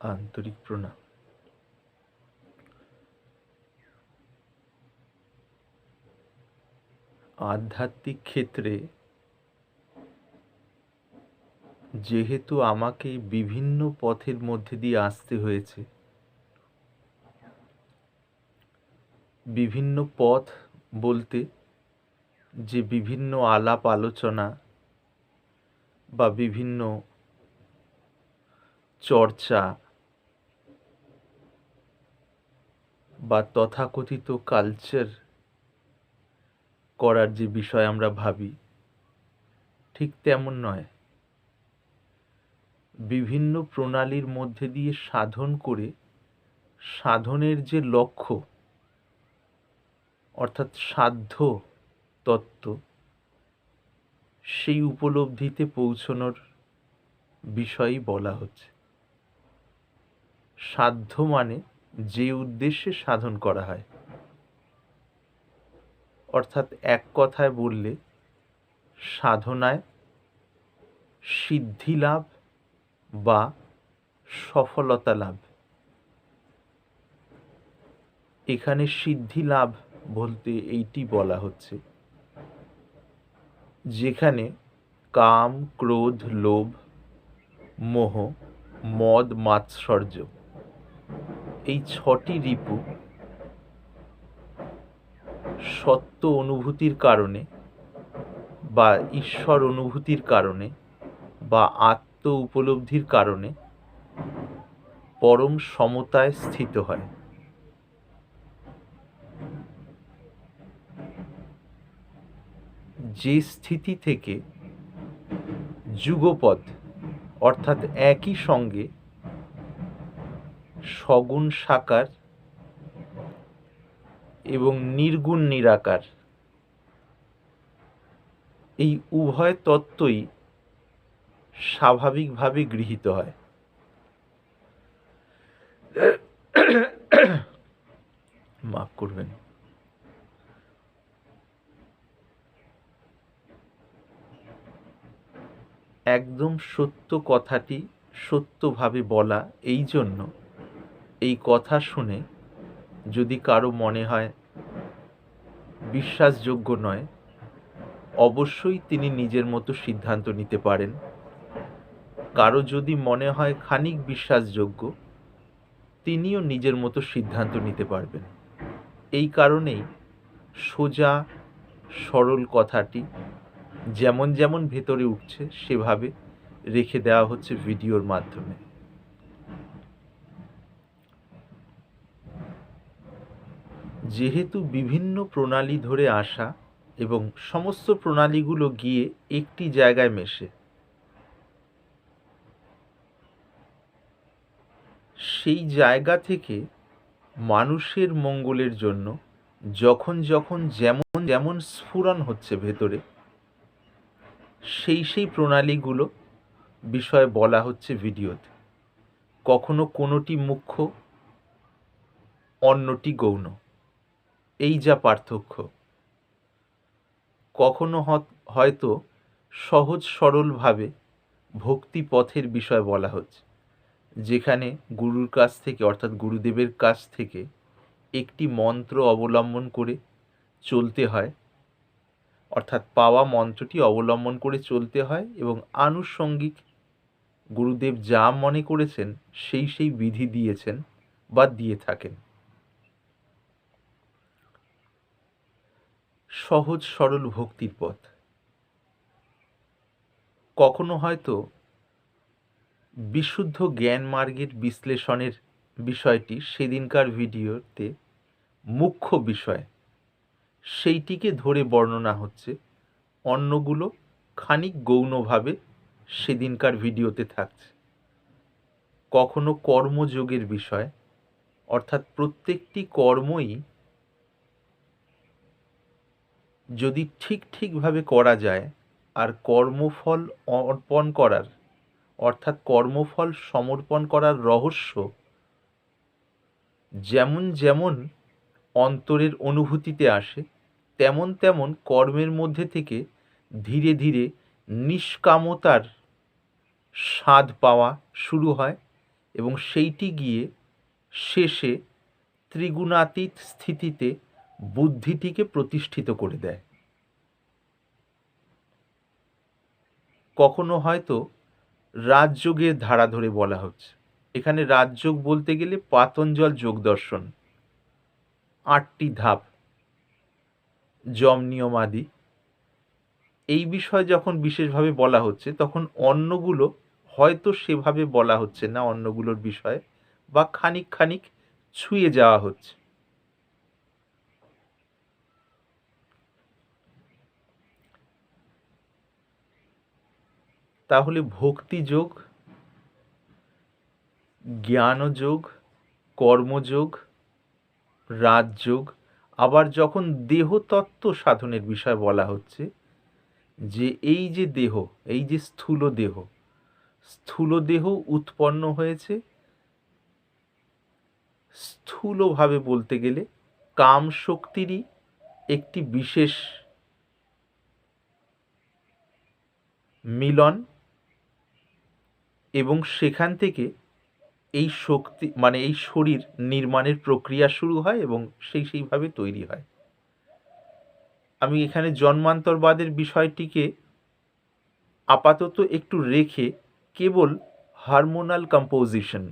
আন্তরিক প্রণাম। আধ্যাত্মিক ক্ষেত্রে যেহেতু আমাকে বিভিন্ন পথের মধ্যে দিয়ে আসতে হয়েছে, বিভিন্ন পথ বলতে যে বিভিন্ন আলাপ আলোচনা বা বিভিন্ন চর্চা বা তথাকথিত কালচার করার যে বিষয় আমরা ভাবি, ঠিক তেমন নয়। বিভিন্ন প্রণালীর মধ্যে দিয়ে সাধন করে সাধনের যে লক্ষ্য, অর্থাৎ সাধ্য তত্ত্ব, সেই উপলব্ধিতে পৌঁছনোর বিষয়ই বলা হচ্ছে। সাধ্য মানে যে উদ্দেশ্যে সাধন করা হয়। অর্থাৎ এক কথায় বললে, সাধনায় সিদ্ধি লাভ বা সফলতা লাভ। এখানে সিদ্ধি লাভ বলতে এইটি বলা হচ্ছে, যেখানে কাম, ক্রোধ, লোভ, মোহ, মদ, মাৎসর্য এই ছটি রিপু সত্য অনুভূতির কারণে বা ঈশ্বর অনুভূতির কারণে বা আত্ম উপলব্ধির কারণে পরম সমতায় স্থিত হয়। যে স্থিতি থেকে যুগপদ অর্থাৎ একই সঙ্গে সগুণ সাকার এবং নির্গুণ নিরাকার। এই উভয় তত্ত্বই স্বাভাবিকভাবে গৃহীত হয়। মাফ করবেন। একদম সত্য কথাটি সত্যভাবে বলা এই জন্য এই কথা শুনে যদি কারও মনে হয় বিশ্বাসযোগ্য নয়, অবশ্যই তিনি নিজের মতো সিদ্ধান্ত নিতে পারেন। কারও যদি মনে হয় খানিক বিশ্বাসযোগ্য, তিনিও নিজের মতো সিদ্ধান্ত নিতে পারবেন। এই কারণেই সোজা, সরল কথাটি যেমন যেমন ভেতরে উঠছে, সেভাবে রেখে দেওয়া হচ্ছে ভিডিওর মাধ্যমে। যেহেতু বিভিন্ন প্রণালী ধরে আসা এবং সমস্ত প্রণালীগুলো গিয়ে একটি জায়গায় মেশে। সেই জায়গা থেকে মানুষের মঙ্গলের জন্য যখন যখন যেমন যেমন স্ফুরণ হচ্ছে ভেতরে, সেই সেই প্রণালীগুলো বিষয়ে বলা হচ্ছে ভিডিওতে। কখনো কোনোটি মুখ্য, অন্যটি গৌণ। এই যা পার্থক্য। কখনো হয়তো সহজ সরলভাবে ভক্তি পথের বিষয় বলা হচ্ছে, যেখানে গুরুর কাছ থেকে, অর্থাৎ গুরুদেবের কাছ থেকে একটি মন্ত্র অবলম্বন করে চলতে হয়, অর্থাৎ পাওয়া মন্ত্রটি অবলম্বন করে চলতে হয় এবং আনুষঙ্গিক গুরুদেব যা মনে করেছেন, সেই সেই বিধি দিয়েছেন বা দিয়ে থাকেন। সহজ সরল ভক্তির পথ। কখনো হয়তো বিশুদ্ধ জ্ঞান মার্গের বিশ্লেষণের বিষয়টি সেদিনকার ভিডিওতে মুখ্য বিষয়। সেইটিকে ধরে বর্ণনা হচ্ছে অন্যগুলো খানিক গৌণভাবে সেদিনকার ভিডিওতে থাকছে। কখনো কর্মযোগের বিষয়, অর্থাৎ প্রত্যেকটি কর্মই যদি ঠিক ঠিকভাবে করা যায় আর কর্মফল অর্পণ করার, অর্থাৎ কর্মফল সমর্পণ করার রহস্য যেমন যেমন অন্তরের অনুভূতিতে আসে, তেমন তেমন কর্মের মধ্যে থেকে ধীরে ধীরে নিষ্কামতার স্বাদ পাওয়া শুরু হয় এবং সেইটি গিয়ে শেষে ত্রিগুণাতীত স্থিতিতে বুদ্ধিটিকে প্রতিষ্ঠিত করে দেয়। কখনো হয়তো রাজযোগের ধারা ধরে বলা হচ্ছে। এখানে রাজযোগ বলতে গেলে পাতঞ্জল যোগ দর্শন। আটটি ধাপ যম নিয়মাদি এই বিষয়ে যখন বিশেষভাবে বলা হচ্ছে, তখন অন্যগুলো হয়তো সেভাবে বলা হচ্ছে না, অন্যগুলোর বিষয়ে, বা খানিক খানিক ছুঁয়ে যাওয়া হচ্ছে। তাহলে ভক্তিযোগ জ্ঞানযোগ, কর্মযোগ, রাজযোগ, আবার যখন দেহতত্ত্ব সাধনের বিষয় বলা হচ্ছে, যে এই যে দেহ, এই যে স্থূল দেহ স্থূল দেহ উৎপন্ন হয়েছে, স্থূলভাবে বলতে গেলে কাম শক্তিরই একটি বিশেষ মিলন এবং সেখান থেকে এই শক্তি মানে এই শরীর নির্মাণের প্রক্রিয়া শুরু হয় এবং সেই সেইভাবে তৈরি হয়। আমি এখানে জন্মান্তরবাদের বিষয়টিকে আপাতত একটু রেখে কেবল হারমোনাল কম্পোজিশন,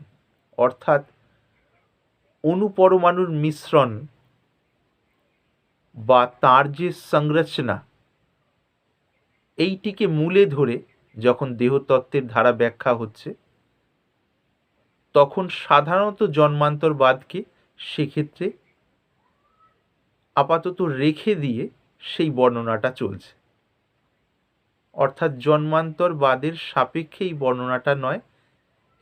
অর্থাৎ অনুপরমাণুর মিশ্রণ বা তার যে সংরচনা, এইটিকে মূলে ধরে যখন দেহতত্ত্বের ধারা ব্যাখ্যা হচ্ছে, তখন সাধারণত জন্মান্তরবাদকে সেক্ষেত্রে আপাতত রেখে দিয়ে সেই বর্ণনাটা চলছে। অর্থাৎ জন্মান্তরবাদের সাপেক্ষে এই বর্ণনাটা নয়,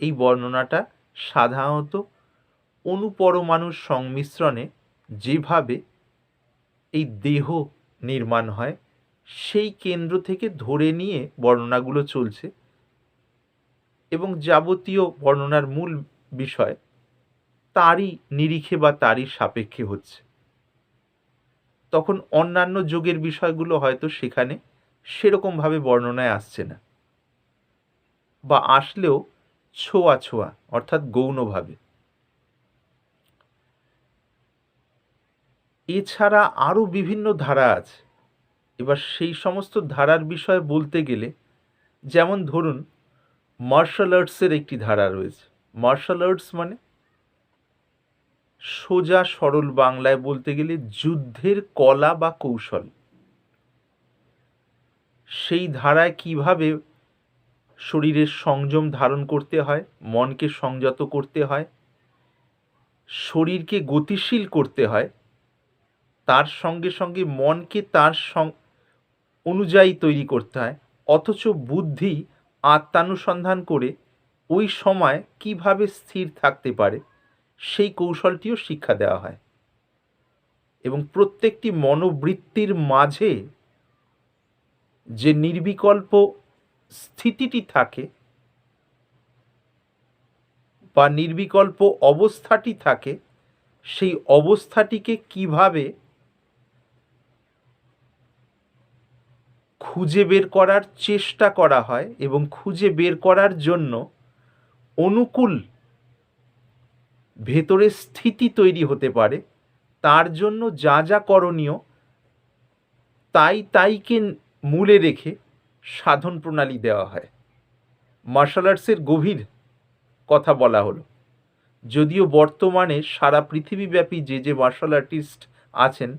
এই বর্ণনাটা সাধারণত অনুপরমাণুর সংমিশ্রণে যেভাবে এই দেহ নির্মাণ হয় সেই কেন্দ্র থেকে ধরে নিয়ে বর্ণনাগুলো চলছে এবং যাবতীয় বর্ণনার মূল বিষয় তারই নিরিখে বা তারই সাপেক্ষে হচ্ছে। তখন অন্যান্য যোগের বিষয়গুলো হয়তো সেখানে সেরকমভাবে বর্ণনায় আসছে না বা আসলেও ছোঁয়া ছোঁয়া, অর্থাৎ গৌণভাবে। এছাড়া আরও বিভিন্ন ধারা আছে এবার সেই সমস্ত ধারার বিষয়ে বলতে গেলে, যেমন ধরুন মার্শাল আর্টসের একটি ধারা রয়েছে। মার্শাল আর্টস মানে সোজা সরল বাংলায় বলতে গেলে যুদ্ধের কলা বা কৌশল। সেই ধারায় কীভাবে শরীরের সংযম ধারণ করতে হয়, মনকে সংযত করতে হয়, শরীরকে গতিশীল করতে হয়, তার সঙ্গে সঙ্গে মনকে তার অনুযায়ী তৈরি করতে হয়, অথচ বুদ্ধি আত্মানুসন্ধান করে ওই সময় কীভাবে স্থির থাকতে পারে, সেই কৌশলটিও শিক্ষা দেওয়া হয়। এবং প্রত্যেকটি মনোবৃত্তির মাঝে যে নির্বিকল্প স্থিতিটি থাকে বা নির্বিকল্প অবস্থাটি থাকে, সেই অবস্থাটিকে কীভাবে খুঁজে বের করার চেষ্টা করা হয় এবং খুঁজে বের করার জন্য অনুকূল ভেতরে স্থিতি তৈরি হতে পারে। তার জন্য যা যা করণীয় তাই তাইকে মূলে রেখে সাধন প্রণালী দেওয়া হয়। মার্শাল আর্টসের গভীর কথা বলা হলো। যদিও বর্তমানে সারা পৃথিবীব্যাপী যে যে মার্শাল আর্টিস্ট আছেন,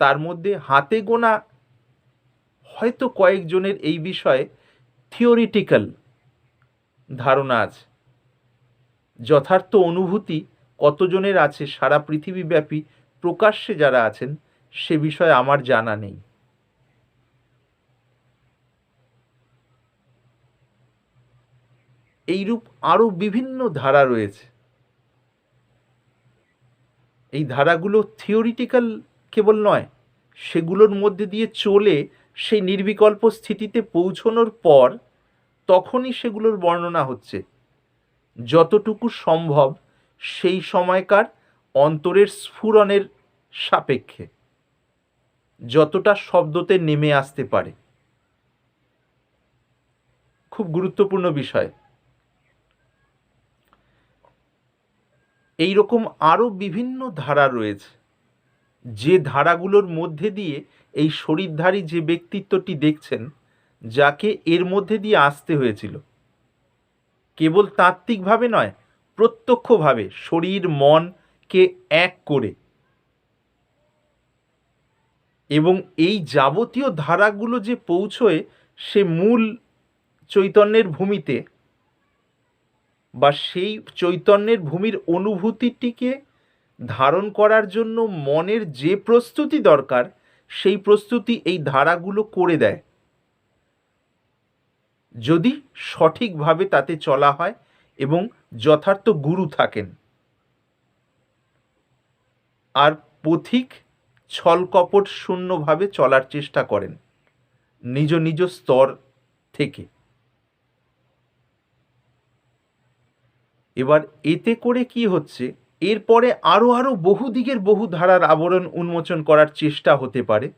তার মধ্যে হাতে গোনা হয়তো কয়েকজনের এই বিষয়ে থিওরিটিক্যাল ধারণা আছে। যথার্থ অনুভূতি কতজনের আছে, সারা পৃথিবীব্যাপী প্রকাশ্যে যারা আছেন, সে বিষয়ে আমার জানা নেই। এইরূপ আরও বিভিন্ন ধারা রয়েছে। এই ধারাগুলো থিওরিটিক্যাল কেবল নয়, সেগুলোর মধ্যে দিয়ে চলে সেই নির্বিকল্প স্থিতিতে পৌঁছনোর পর তখনই সেগুলোর বর্ণনা হচ্ছে। যতটুকু সম্ভব সেই সময়কার অন্তরের স্ফুরণের সাপেক্ষে, যতটা শব্দতে নেমে আসতে পারে। খুব গুরুত্বপূর্ণ বিষয়। এই রকম আরও বিভিন্ন ধারা রয়েছে। যে ধারাগুলোর মধ্যে দিয়ে এই শরীরধারী যে ব্যক্তিত্বটি দেখছেন, যাকে এর মধ্যে দিয়ে আসতে হয়েছিল, কেবল তাত্ত্বিকভাবে নয়, প্রত্যক্ষভাবে শরীর, মনকে এক করে এবং এই যাবতীয় ধারাগুলো যে পৌঁছয় সে মূল চৈতন্যের ভূমিতে বা সেই চৈতন্যের ভূমির অনুভূতিটিকে ধারণ করার জন্য মনের যে প্রস্তুতি দরকার সেই প্রস্তুতি এই ধারাগুলো করে দেয়। যদি সঠিকভাবে তাতে চলা হয় এবং যথার্থ গুরু থাকেন। আর পথিক ছলকপট শূন্যভাবে চলার চেষ্টা করেন নিজ নিজ স্তর থেকে। এবার এতে করে কি হচ্ছে? এরপরে আরও আরও বহু দিকের বহু ধারার আবরণ উন্মোচন করার চেষ্টা হতে পারে।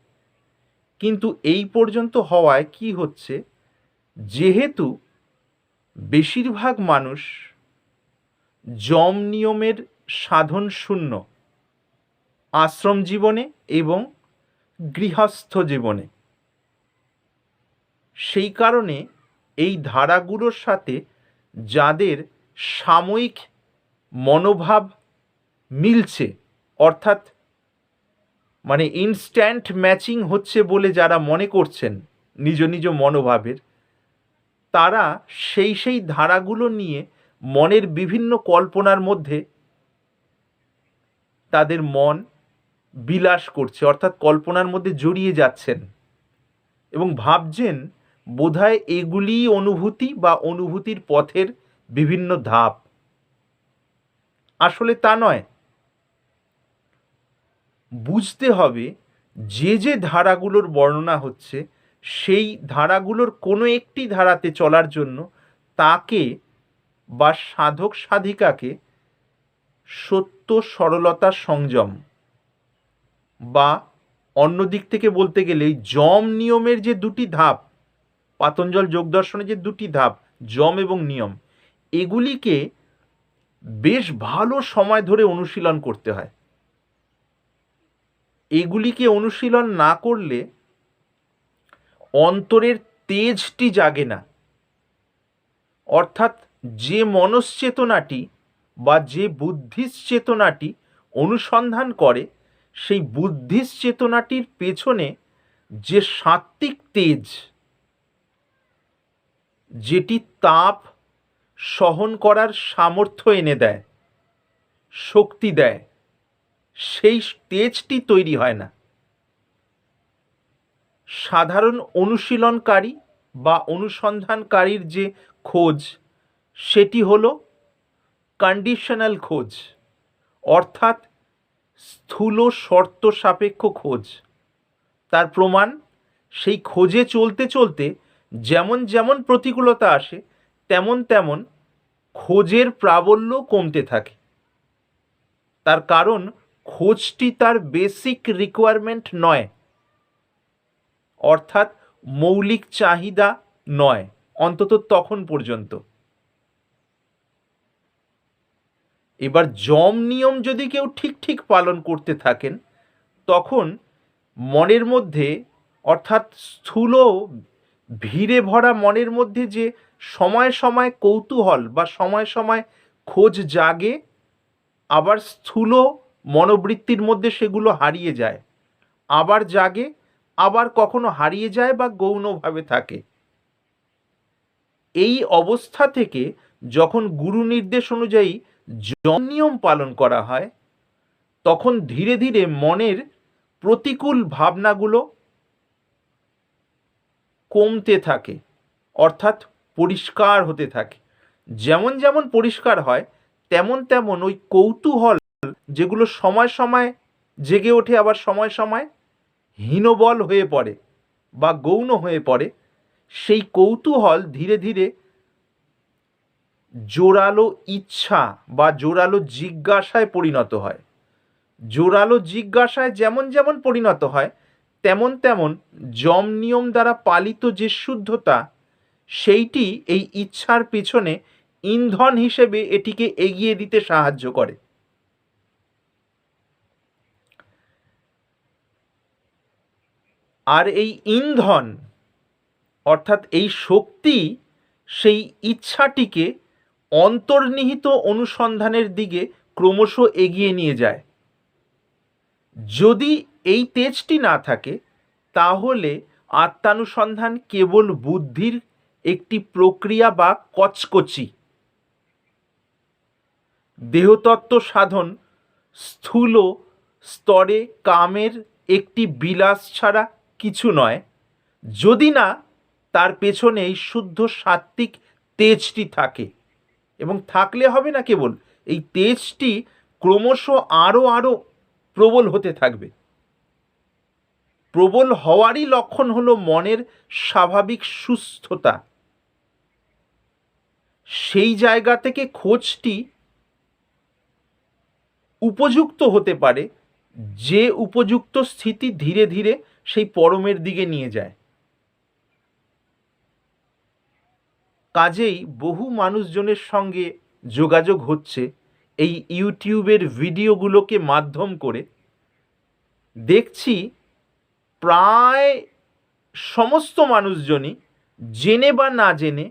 কিন্তু এই পর্যন্ত হওয়ায় কি হচ্ছে? যেহেতু বেশিরভাগ মানুষ যম নিয়মের সাধন শূন্য, আশ্রম জীবনে এবং গৃহস্থ জীবনে। সেই কারণে এই ধারাগুলোর সাথে যাদের সাময়িক মনোভাব মিলছে। অর্থাৎ মানে ইনস্ট্যান্ট ম্যাচিং হচ্ছে বলে যারা মনে করছেন, নিজ নিজ মনোভাবের, তারা সেই সেই ধারাগুলো নিয়ে মনের বিভিন্ন কল্পনার মধ্যে তাদের মন বিলাস করছে, অর্থাৎ কল্পনার মধ্যে জড়িয়ে যাচ্ছেন এবং ভাবছেন বোধহয় এগুলিই অনুভূতি বা অনুভূতির পথের বিভিন্ন ধাপ। আসলে তা নয় বুঝতে হবে যে যে ধারাগুলোর বর্ণনা হচ্ছে, সেই ধারাগুলোর কোনো একটি ধারাতে চলার জন্য তাকে বা সাধক সাধিকাকে সত্য সরলতা সংযম বা অন্য দিক থেকে বলতে গেলে যম নিয়মের যে দুটি ধাপ, পাতঞ্জল যোগদর্শনে যে দুটি ধাপ, যম এবং নিয়ম, এগুলিকে বেশ ভালো সময় ধরে অনুশীলন করতে হয়। এগুলিকে অনুশীলন না করলে অন্তরের তেজটি জাগে না। অর্থাৎ যে মনশ্চেতনাটি বা যে বুদ্ধিস চেতনাটি অনুসন্ধান করে, সেই বুদ্ধিস চেতনাটির পেছনে যে সাত্ত্বিক তেজ, যেটি তাপ সহন করার সামর্থ্য এনে দেয়, শক্তি দেয় সেই তেজটি তৈরি হয় না। সাধারণ অনুশীলনকারী বা অনুসন্ধানকারীর যে খোঁজ, সেটি হল কন্ডিশনাল খোঁজ, অর্থাৎ স্থূল শর্ত সাপেক্ষ খোঁজ। তার প্রমাণ, সেই খোঁজে চলতে চলতে যেমন যেমন প্রতিকূলতা আসে, তেমন তেমন খোঁজের প্রাবল্য কমতে থাকে। তার কারণ খোঁজটি তার বেসিক রিকোয়ারমেন্ট নয়, অর্থাৎ মৌলিক চাহিদা নয়, অন্তত তখন পর্যন্ত। এবার যম নিয়ম যদি কেউ ঠিক ঠিক পালন করতে থাকেন, তখন মনের মধ্যে, অর্থাৎ স্থূল ভিড়ে ভরা মনের মধ্যে যে সময় সময় কৌতূহল বা সময় সময় খোঁজ জাগে, আবার স্থূল মনোবৃত্তির মধ্যে সেগুলো হারিয়ে যায়। আবার জাগে, আবার কখনো হারিয়ে যায় বা গৌণভাবে থাকে। এই অবস্থা থেকে যখন গুরু নির্দেশ অনুযায়ী যম নিয়ম পালন করা হয়, তখন ধীরে ধীরে মনের প্রতিকূল ভাবনাগুলো কমতে থাকে, অর্থাৎ পরিষ্কার হতে থাকে। যেমন যেমন পরিষ্কার হয়, তেমন তেমন ওই কৌতূহল যেগুলো সময় সময় জেগে ওঠে, আবার সময় সময় হীনবল হয়ে পড়ে বা গৌণ হয়ে পড়ে, সেই কৌতূহল ধীরে ধীরে জোরালো ইচ্ছা বা জোরালো জিজ্ঞাসায় পরিণত হয়। জোরালো জিজ্ঞাসায় যেমন যেমন পরিণত হয়, তেমন তেমন যম নিয়ম দ্বারা পালিত যে শুদ্ধতা, সেইটি এই ইচ্ছার পেছনে ইন্ধন হিসেবে এটিকে এগিয়ে দিতে সাহায্য করে। আর এই ইন্ধন, অর্থাৎ এই শক্তি, সেই ইচ্ছাটিকে অন্তর্নিহিত অনুসন্ধানের দিকে ক্রমশ এগিয়ে নিয়ে যায়। যদি এই তেজটি না থাকে, তাহলে আত্মানুসন্ধান কেবল বুদ্ধির একটি প্রক্রিয়া বা কচকচি। দেহতত্ত্ব সাধন স্থূল স্তরে কামের একটি বিলাস ছাড়া কিছু নয়, যদি না তার পেছনে এই শুদ্ধ সাত্ত্বিক তেজটি থাকে। এবং থাকলে হবে না কেবল, এই তেজটি ক্রমশ আরও আরও প্রবল হতে থাকবে। প্রবল হওয়ারই লক্ষণ হলো মনের স্বাভাবিক সুস্থতা। সেই জায়গা থেকে খোঁজটি উপযুক্ত হতে পারে, যে উপযুক্ত স্থিতি ধীরে ধীরে সেই পরমের দিকে নিয়ে যায়। কাজেই বহু মানুষজনের সঙ্গে যোগাযোগ হচ্ছে এই ইউটিউবের ভিডিওগুলোকে মাধ্যম করে। দেখছি প্রায় সমস্ত মানুষজনই জেনে বা না জেনে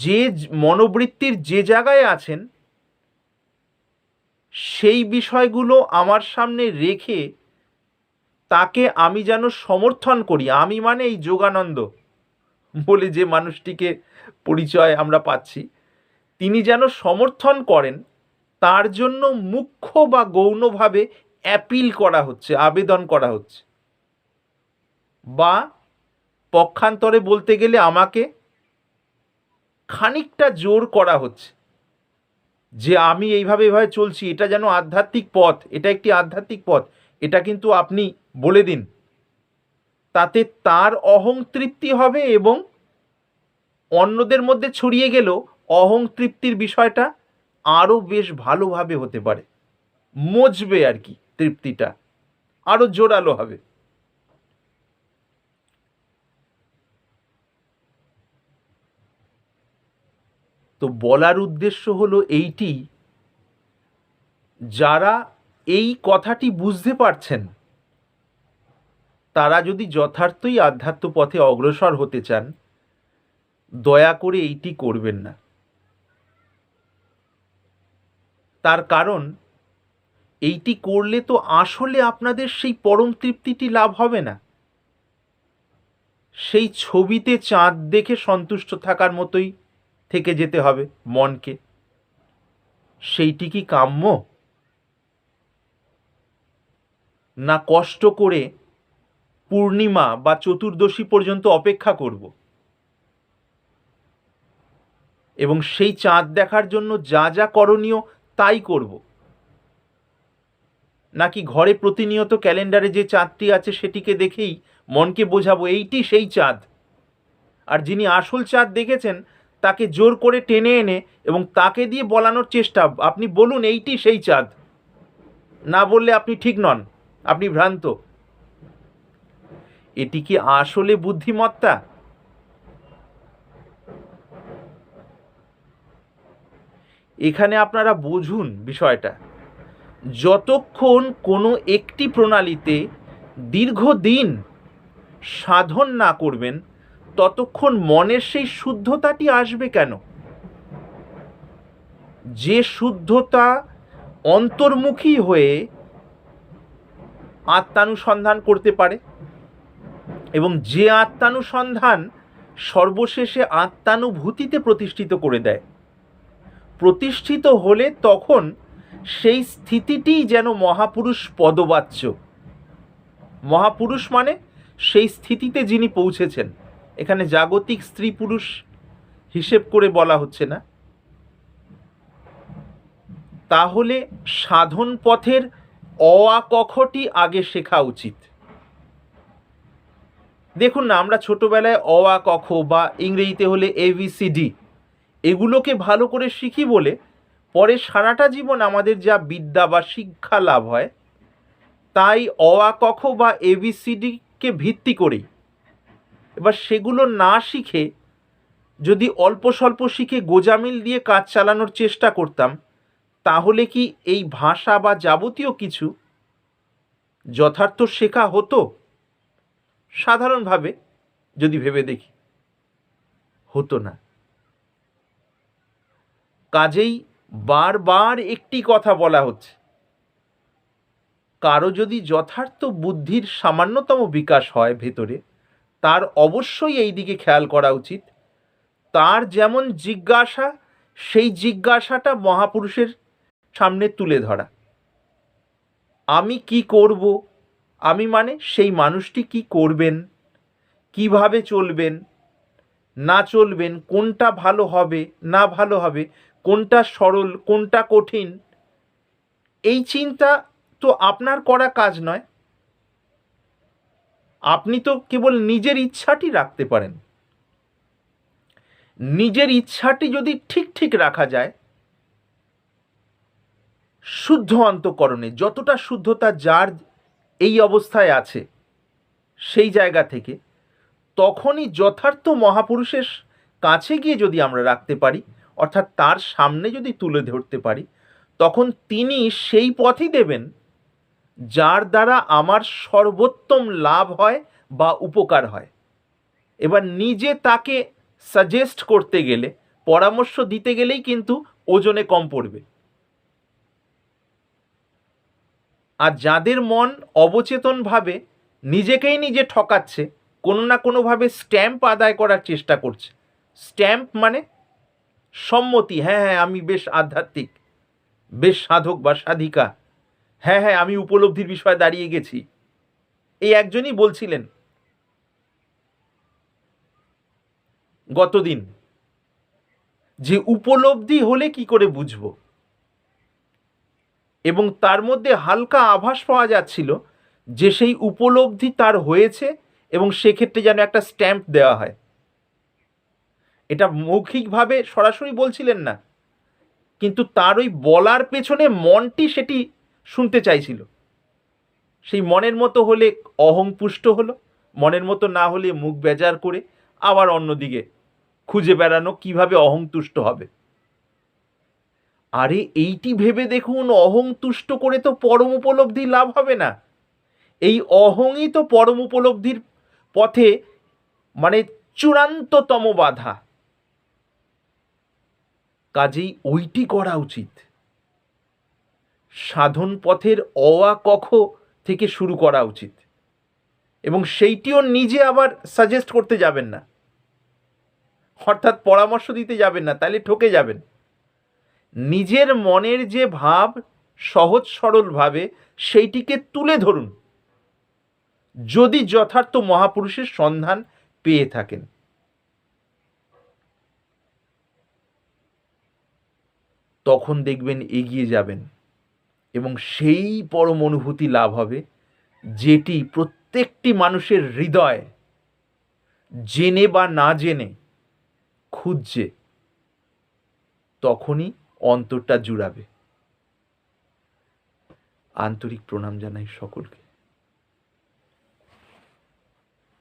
যে মনোবৃত্তির যে জায়গায় আছেন, সেই বিষয়গুলো আমার সামনে রেখে তাকে আমি যেন সমর্থন করি, আমি মানে এই যোগানন্দ বলে যে মানুষটিকে পরিচয় আমরা পাচ্ছি, তিনি যেন সমর্থন করেন, তার জন্য মুখ্য বা গৌণভাবে অ্যাপিল করা হচ্ছে, আবেদন করা হচ্ছে। বা পক্ষান্তরে বলতে গেলে আমাকে খানিকটা জোর করা হচ্ছে যে আমি এইভাবে এভাবে চলছি, এটা যেন আধ্যাত্মিক পথ, এটা একটি আধ্যাত্মিক পথ। এটা কিন্তু আপনি বলে দিন। তাতে তার অহং তৃপ্তি হবে এবং অন্যদের মধ্যে ছড়িয়ে গেলেও অহং তৃপ্তির বিষয়টা আরও বেশ ভালোভাবে হতে পারে। মজবে আর কি তৃপ্তিটা। আরও জোরালো হবে। তো বলার উদ্দেশ্য হলো এইটি, যারা এই কথাটি বুঝতে পারছেন? তারা যদি যথার্থই আধ্যাত্ম পথে অগ্রসর হতে চান, দয়া করে এইটি করবেন না। তার কারণ, এইটি করলে তো আসলে আপনাদের সেই পরম তৃপ্তিটি লাভ হবে না। সেই ছবিতে চাঁদ দেখে সন্তুষ্ট থাকার মতোই থেকে যেতে হবে মনকে। সেইটি কি কাম্য? না কষ্ট করে পূর্ণিমা বা চতুর্দশী পর্যন্ত অপেক্ষা করব। এবং সেই চাঁদ দেখার জন্য যা যা করণীয় তাই করব। নাকি ঘরে প্রতিনিয়ত ক্যালেন্ডারে যে চাঁদটি আছে সেটিকে দেখেই মনকে বোঝাবো, এইটি সেই চাঁদ। আর যিনি আসল চাঁদ দেখেছেন, তাকে জোর করে টেনে এনে এবং তাকে দিয়ে বলানোর চেষ্টা, আপনি বলুন এইটি সেই চাঁদ। না বললে আপনি ঠিক নন। আপনি ভ্রান্ত। এটি কি আসলে বুদ্ধিমত্তা? এখানে আপনারা বুঝুন বিষয়টা। যতক্ষণ কোনো একটি প্রণালীতে দীর্ঘদিন সাধন না করবেন, ততক্ষণ মনের সেই শুদ্ধতাটি আসবে কেন? যে শুদ্ধতা অন্তর্মুখী হয়ে আত্মানুসন্ধান করতে পারে এবং যে আত্মানুসন্ধান সর্বশেষে আত্মানুভূতিতে প্রতিষ্ঠিত করে দেয়। প্রতিষ্ঠিত হলে তখন সেই স্থিতিটিই যেন মহাপুরুষ পদবাচ্য। মহাপুরুষ মানে সেই স্থিতিতে যিনি পৌঁছেছেন। এখানে জাগতিক স্ত্রী পুরুষ হিসেব করে বলা হচ্ছে না। তাহলে সাধন পথের অ আ কখটি আগে শেখা উচিত। দেখুন না, আমরা ছোটবেলায় অ আ কখ বা ইংরেজিতে হলে এবিসিডি এগুলোকে ভালো করে শিখি বলে পরে সারাটা জীবন আমাদের যা বিদ্যা বা শিক্ষা লাভ হয়, তাই অ আ কখ বা এবিসিডিকে ভিত্তি করেই। এবার সেগুলো না শিখে যদি অল্প স্বল্প শিখে গোজামিল দিয়ে কাজ চালানোর চেষ্টা করতাম তাহলে কি এই ভাষা বা যাবতীয় কিছু যথার্থ শেখা হতো? সাধারণভাবে যদি ভেবে দেখি, হতো না। কাজেই বারবার একটি কথা বলা হচ্ছে, কারও যদি যথার্থ বুদ্ধির সামান্যতম বিকাশ হয় ভেতরে, তার অবশ্যই এই দিকে খেয়াল করা উচিত। তার যেমন জিজ্ঞাসা, সেই জিজ্ঞাসাটা মহাপুরুষের সামনে তুলে ধরা। আমি কি করব? আমি মানে সেই মানুষটি কি করবেন? কীভাবে চলবেন? না চলবেন, কোনটা ভালো হবে, না ভালো হবে, কোনটা সরল, কোনটা কঠিন? এই চিন্তা তো আপনার করা কাজ নয়। আপনি তো কেবল নিজের ইচ্ছাটি রাখতে পারেন। নিজের ইচ্ছাটি যদি ঠিক ঠিক রাখা যায় শুদ্ধ অন্তকরণে যতটা শুদ্ধতা যার এই অবস্থায় আছে, সেই জায়গা থেকে, তখনই যথার্থ মহাপুরুষের কাছে গিয়ে যদি আমরা রাখতে পারি, অর্থাৎ তার সামনে যদি তুলে ধরতে পারি, তখন তিনি সেই পথই দেবেন যার দ্বারা আমার সর্বোত্তম লাভ হয় বা উপকার হয়। এবার নিজে তাকে সাজেস্ট করতে গেলে, পরামর্শ দিতে গেলেই কিন্তু ওজনে কম পড়বে। আর যাদের মন অবচেতনভাবে নিজেকেই নিজে ঠকাচ্ছে, কোনো না কোনোভাবে স্ট্যাম্প আদায় করার চেষ্টা করছে। স্ট্যাম্প মানে সম্মতি। হ্যাঁ হ্যাঁ আমি বেশ আধ্যাত্মিক, বেশ সাধক বা সাধিকা। হ্যাঁ হ্যাঁ আমি উপলব্ধির বিষয়ে দাঁড়িয়ে গেছি। এই একজনই বলছিলেন, গতদিন যে উপলব্ধি হলে কি করে বুঝব? এবং তার মধ্যে হালকা আভাস পাওয়া যাচ্ছিল যে সেই উপলব্ধি তার হয়েছে এবং সেক্ষেত্রে যেন একটা স্ট্যাম্প দেওয়া হয়। এটা মৌখিকভাবে সরাসরি বলছিলেন না, কিন্তু তার ওই বলার পেছনে মনটি সেটি শুনতে চাইছিল। সেই মনের মতো হলে অহংপুষ্ট হলো, মনের মতো না হলে মুখ বেজার করে আবার অন্যদিকে খুঁজে বেড়ানো কীভাবে অহংতুষ্ট হবে। আরে এইটি ভেবে দেখুন অহং তুষ্ট করে তো পরম উপলব্ধি লাভ হবে না। এই অহংই তো পরম উপলব্ধির পথে মানে চূড়ান্ততম বাধা। কাজেই ওইটি করা উচিত। সাধন পথের অয়া কখ থেকে শুরু করা উচিত। এবং সেইটিও নিজে আবার সাজেস্ট করতে যাবেন না। অর্থাৎ পরামর্শ দিতে যাবেন না, তাহলে ঠকে যাবেন। নিজের মনের যে ভাব সহজ সরলভাবে সেইটিকে তুলে ধরুন। যদি যথার্থ মহাপুরুষের সন্ধান পেয়ে থাকেন। তখন দেখবেন এগিয়ে যাবেন এবং সেই পরম অনুভূতি লাভ হবে, যেটি প্রত্যেকটি মানুষের হৃদয় জেনে বা না জেনে খুঁজছে। তখনই অন্তরটা জুড়াবে। আন্তরিক প্রণাম জানাই সকলকে।